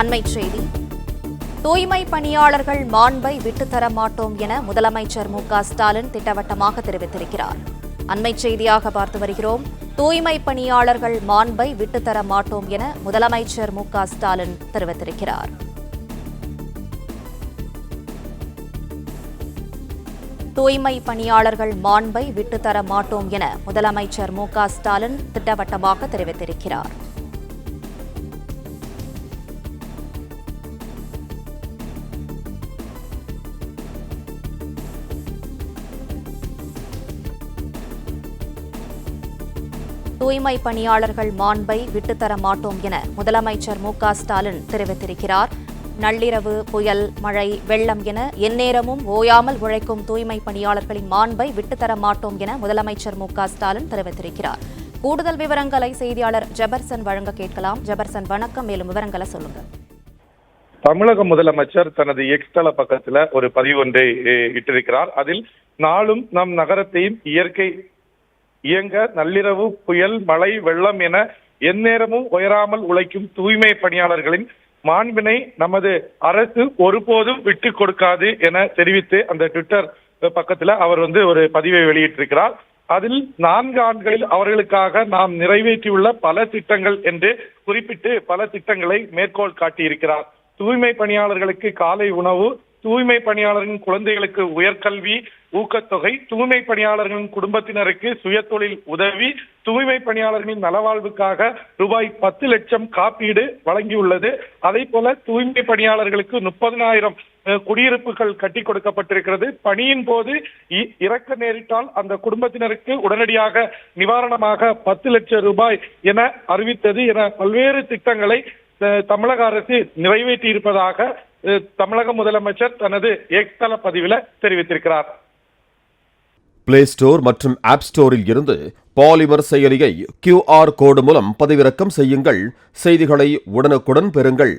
அண்மைச் செய்தி. தூய்மை பணியாளர்கள் மாண்பை விட்டுத்தர மாட்டோம் என முதலமைச்சர் மு க ஸ்டாலின் திட்டவட்டமாக தெரிவித்திருக்கிறார். அண்மைச் செய்தியாக பார்த்து வருகிறோம். தூய்மை பணியாளர்கள் மாண்பை விட்டுத்தர மாட்டோம் என முதலமைச்சர் மு க ஸ்டாலின் தெரிவித்திருக்கிறார். தூய்மை பணியாளர்கள் மாண்பை விட்டுத்தர மாட்டோம் என முதலமைச்சர் மு க ஸ்டாலின் திட்டவட்டமாக தெரிவித்திருக்கிறார். தூய்மை பணியாளர்கள் மாண்பை விட்டுத்தர மாட்டோம் என முதலமைச்சர் மு ஸ்டாலின் தெரிவித்திருக்கிறார். நள்ளிரவு புயல் மழை வெள்ளம் என எந்நேரமும் ஓயாமல் உழைக்கும் தூய்மை பணியாளர்களின் மாண்பை விட்டுத்தர மாட்டோம் என முதலமைச்சர் மு ஸ்டாலின் தெரிவித்திருக்கிறார். கூடுதல் விவரங்களை செய்தியாளர் ஜெபர்சன் வழங்க கேட்கலாம். ஜெபர்சன் வணக்கம். மேலும் விவரங்களை சொல்லுங்க தமிழக முதலமைச்சர் தனது எக்ஸ்தள பக்கத்துல ஒரு பதிவு ஒன்றை இட்டிருக்கிறார். அதில் நாளும் நம் நகரத்தையும் இயற்கை இயங்க நள்ளிரவு புயல் மழை வெள்ளம் என எந்நேரமும் உயராமல் உழைக்கும் தூய்மை பணியாளர்களின் மாண்பினை நமது அரசு ஒருபோதும் விட்டு கொடுக்காது என தெரிவித்து அந்த ட்விட்டர் பக்கத்துல அவர் வந்து ஒரு பதிவை வெளியிட்டிருக்கிறார். அதில் நான்கு ஆண்டுகளில் அவர்களுக்காக நாம் நிறைவேற்றியுள்ள பல திட்டங்கள் என்று குறிப்பிட்டு பல திட்டங்களை மேற்கோள் காட்டியிருக்கிறார். தூய்மை பணியாளர்களுக்கு காலை உணவு தூய்மை பணியாளர்களின் குழந்தைகளுக்கு உயர்கல்வி ஊக்கத்தொகை தூய்மை பணியாளர்களின் குடும்பத்தினருக்கு சுயதொழில் உதவி தூய்மை பணியாளர்களின் நலவாழ்வுக்காக ரூபாய் பத்து லட்சம் காப்பீடு வழங்கியுள்ளது. அதே போல தூய்மை பணியாளர்களுக்கு முப்பதினாயிரம் குடியிருப்புகள் கட்டி கொடுக்கப்பட்டிருக்கிறது. பணியின் போது இ- இறக்க நேரிட்டால் அந்த குடும்பத்தினருக்கு உடனடியாக நிவாரணமாக பத்து லட்சம் ரூபாய் என அறிவித்தது என பல்வேறு திட்டங்களை அஹ், தமிழக அரசு நிறைவேற்றியிருப்பதாக தமிழக முதலமைச்சர் தனது ஏக்தள பதிவில் தெரிவித்திருக்கிறார். பிளே ஸ்டோர் மற்றும் ஆப் ஸ்டோரில் இருந்து பாலிமர் செயலியை கியூஆர் கோடு மூலம் பதிவிறக்கம் செய்யுங்கள். செய்திகளை உடனுக்குடன் பெறுங்கள்.